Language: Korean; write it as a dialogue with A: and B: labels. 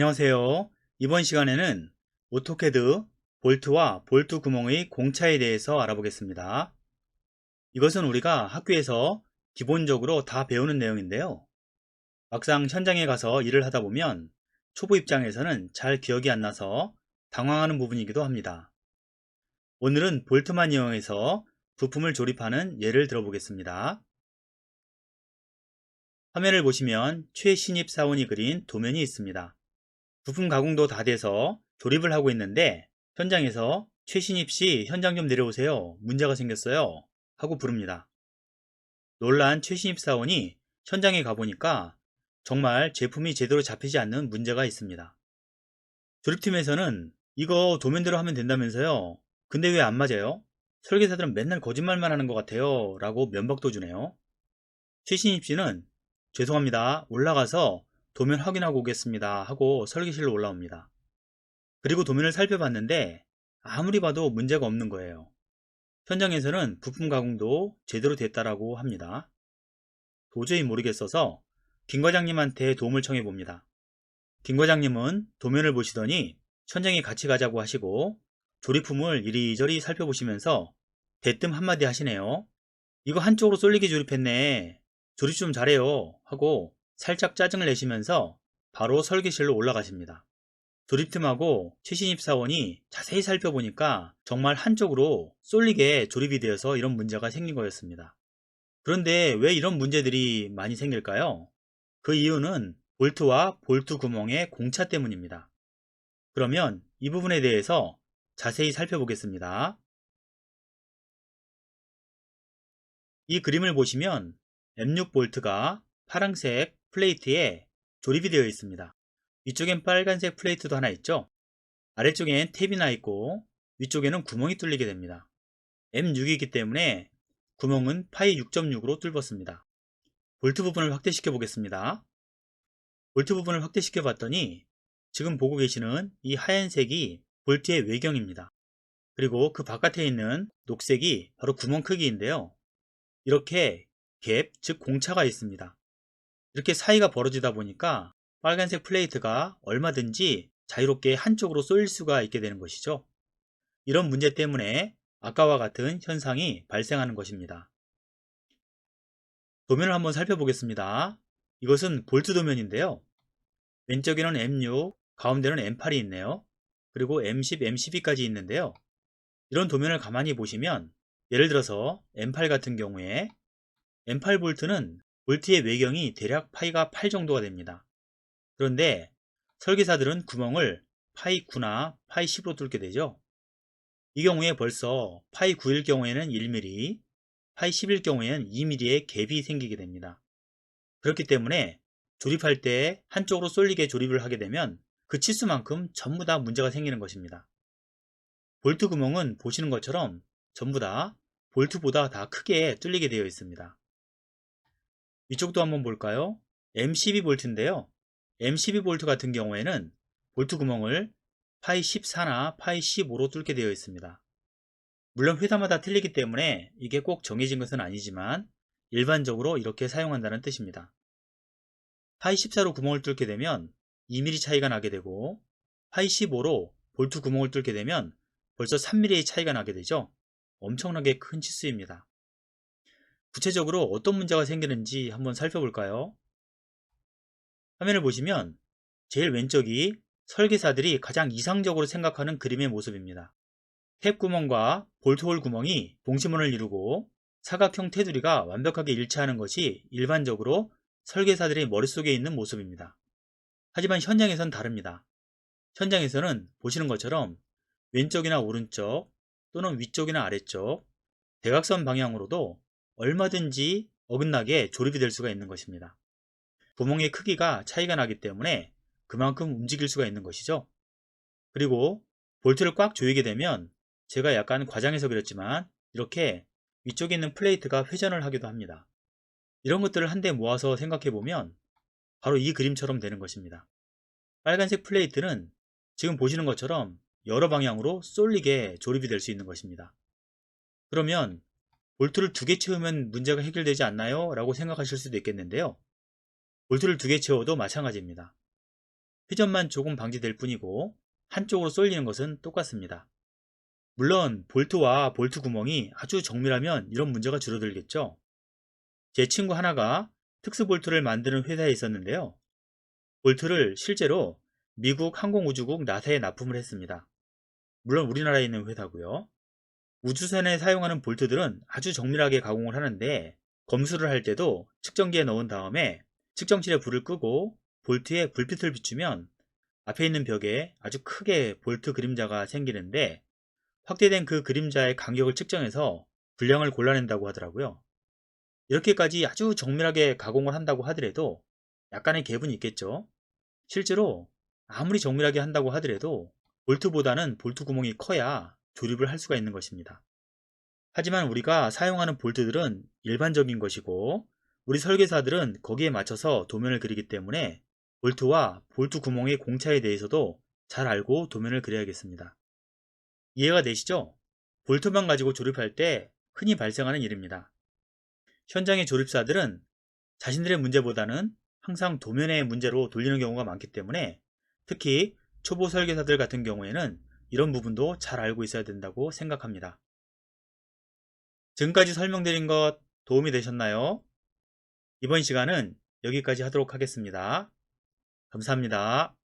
A: 안녕하세요. 이번 시간에는 오토캐드 볼트와 볼트 구멍의 공차에 대해서 알아보겠습니다. 이것은 우리가 학교에서 기본적으로 다 배우는 내용인데요. 막상 현장에 가서 일을 하다 보면 초보 입장에서는 잘 기억이 안 나서 당황하는 부분이기도 합니다. 오늘은 볼트만 이용해서 부품을 조립하는 예를 들어보겠습니다. 화면을 보시면 최신입 사원이 그린 도면이 있습니다. 부품 가공도 다 돼서 조립을 하고 있는데 현장에서 최신입 씨 현장 좀 내려오세요. 문제가 생겼어요. 하고 부릅니다. 놀란 최신입 사원이 현장에 가보니까 정말 제품이 제대로 잡히지 않는 문제가 있습니다. 조립팀에서는 이거 도면대로 하면 된다면서요. 근데 왜 안 맞아요? 설계사들은 맨날 거짓말만 하는 것 같아요. 라고 면박도 주네요. 최신입 씨는 죄송합니다. 올라가서 도면 확인하고 오겠습니다. 하고 설계실로 올라옵니다. 그리고 도면을 살펴봤는데 아무리 봐도 문제가 없는 거예요. 현장에서는 부품 가공도 제대로 됐다라고 합니다. 도저히 모르겠어서 김 과장님한테 도움을 청해 봅니다. 김 과장님은 도면을 보시더니 현장에 같이 가자고 하시고 조립품을 이리저리 살펴보시면서 대뜸 한마디 하시네요. 이거 한쪽으로 쏠리게 조립했네. 조립 좀 잘해요. 하고 살짝 짜증을 내시면서 바로 설계실로 올라가십니다. 조립팀하고 최신 입 사원이 자세히 살펴보니까 정말 한쪽으로 쏠리게 조립이 되어서 이런 문제가 생긴 거였습니다. 그런데 왜 이런 문제들이 많이 생길까요? 그 이유는 볼트와 볼트 구멍의 공차 때문입니다. 그러면 이 부분에 대해서 자세히 살펴보겠습니다. 이 그림을 보시면 M6 볼트가 파란색 플레이트에 조립이 되어 있습니다. 위쪽엔 빨간색 플레이트도 하나 있죠. 아래쪽엔 탭이 나 있고 위쪽에는 구멍이 뚫리게 됩니다. M6이기 때문에 구멍은 파이 6.6으로 뚫었습니다. 볼트 부분을 확대시켜 보겠습니다. 볼트 부분을 확대시켜 봤더니 지금 보고 계시는 이 하얀색이 볼트의 외경입니다. 그리고 그 바깥에 있는 녹색이 바로 구멍 크기인데요. 이렇게 갭, 즉 공차가 있습니다. 이렇게 사이가 벌어지다 보니까 빨간색 플레이트가 얼마든지 자유롭게 한쪽으로 쏠릴 수가 있게 되는 것이죠. 이런 문제 때문에 아까와 같은 현상이 발생하는 것입니다. 도면을 한번 살펴보겠습니다. 이것은 볼트 도면인데요. 왼쪽에는 M6, 가운데는 M8이 있네요. 그리고 M10, M12까지 있는데요. 이런 도면을 가만히 보시면 예를 들어서 M8 같은 경우에 M8 볼트는 볼트의 외경이 대략 파이가 8 정도가 됩니다. 그런데 설계사들은 구멍을 파이 9나 파이 10으로 뚫게 되죠. 이 경우에 벌써 파이 9일 경우에는 1mm, 파이 10일 경우에는 2mm의 갭이 생기게 됩니다. 그렇기 때문에 조립할 때 한쪽으로 쏠리게 조립을 하게 되면 그 치수만큼 전부 다 문제가 생기는 것입니다. 볼트 구멍은 보시는 것처럼 전부 다 볼트보다 다 크게 뚫리게 되어 있습니다. 이쪽도 한번 볼까요? M12 볼트인데요. M12 볼트 같은 경우에는 볼트 구멍을 파이 14나 파이 15로 뚫게 되어 있습니다. 물론 회사마다 틀리기 때문에 이게 꼭 정해진 것은 아니지만 일반적으로 이렇게 사용한다는 뜻입니다. 파이 14로 구멍을 뚫게 되면 2mm 차이가 나게 되고 파이 15로 볼트 구멍을 뚫게 되면 벌써 3mm의 차이가 나게 되죠. 엄청나게 큰 치수입니다. 구체적으로 어떤 문제가 생기는지 한번 살펴볼까요? 화면을 보시면 제일 왼쪽이 설계사들이 가장 이상적으로 생각하는 그림의 모습입니다. 탭 구멍과 볼트홀 구멍이 동심원을 이루고 사각형 테두리가 완벽하게 일치하는 것이 일반적으로 설계사들의 머릿속에 있는 모습입니다. 하지만 현장에선 다릅니다. 현장에서는 보시는 것처럼 왼쪽이나 오른쪽 또는 위쪽이나 아래쪽 대각선 방향으로도 얼마든지 어긋나게 조립이 될 수가 있는 것입니다. 구멍의 크기가 차이가 나기 때문에 그만큼 움직일 수가 있는 것이죠. 그리고 볼트를 꽉 조이게 되면 제가 약간 과장해서 그렸지만 이렇게 위쪽에 있는 플레이트가 회전을 하기도 합니다. 이런 것들을 한데 모아서 생각해 보면 바로 이 그림처럼 되는 것입니다. 빨간색 플레이트는 지금 보시는 것처럼 여러 방향으로 쏠리게 조립이 될 수 있는 것입니다. 그러면 볼트를 두 개 채우면 문제가 해결되지 않나요? 라고 생각하실 수도 있겠는데요. 볼트를 두 개 채워도 마찬가지입니다. 회전만 조금 방지될 뿐이고 한쪽으로 쏠리는 것은 똑같습니다. 물론 볼트와 볼트 구멍이 아주 정밀하면 이런 문제가 줄어들겠죠. 제 친구 하나가 특수 볼트를 만드는 회사에 있었는데요. 볼트를 실제로 미국 항공우주국 나사에 납품을 했습니다. 물론 우리나라에 있는 회사고요. 우주선에 사용하는 볼트들은 아주 정밀하게 가공을 하는데 검수를 할 때도 측정기에 넣은 다음에 측정실에 불을 끄고 볼트에 불빛을 비추면 앞에 있는 벽에 아주 크게 볼트 그림자가 생기는데 확대된 그 그림자의 간격을 측정해서 분량을 골라낸다고 하더라고요. 이렇게까지 아주 정밀하게 가공을 한다고 하더라도 약간의 갭은 있겠죠. 실제로 아무리 정밀하게 한다고 하더라도 볼트보다는 볼트 구멍이 커야 조립을 할 수가 있는 것입니다. 하지만 우리가 사용하는 볼트들은 일반적인 것이고 우리 설계사들은 거기에 맞춰서 도면을 그리기 때문에 볼트와 볼트 구멍의 공차에 대해서도 잘 알고 도면을 그려야겠습니다. 이해가 되시죠? 볼트만 가지고 조립할 때 흔히 발생하는 일입니다. 현장의 조립사들은 자신들의 문제보다는 항상 도면의 문제로 돌리는 경우가 많기 때문에 특히 초보 설계사들 같은 경우에는 이런 부분도 잘 알고 있어야 된다고 생각합니다. 지금까지 설명드린 것 도움이 되셨나요? 이번 시간은 여기까지 하도록 하겠습니다. 감사합니다.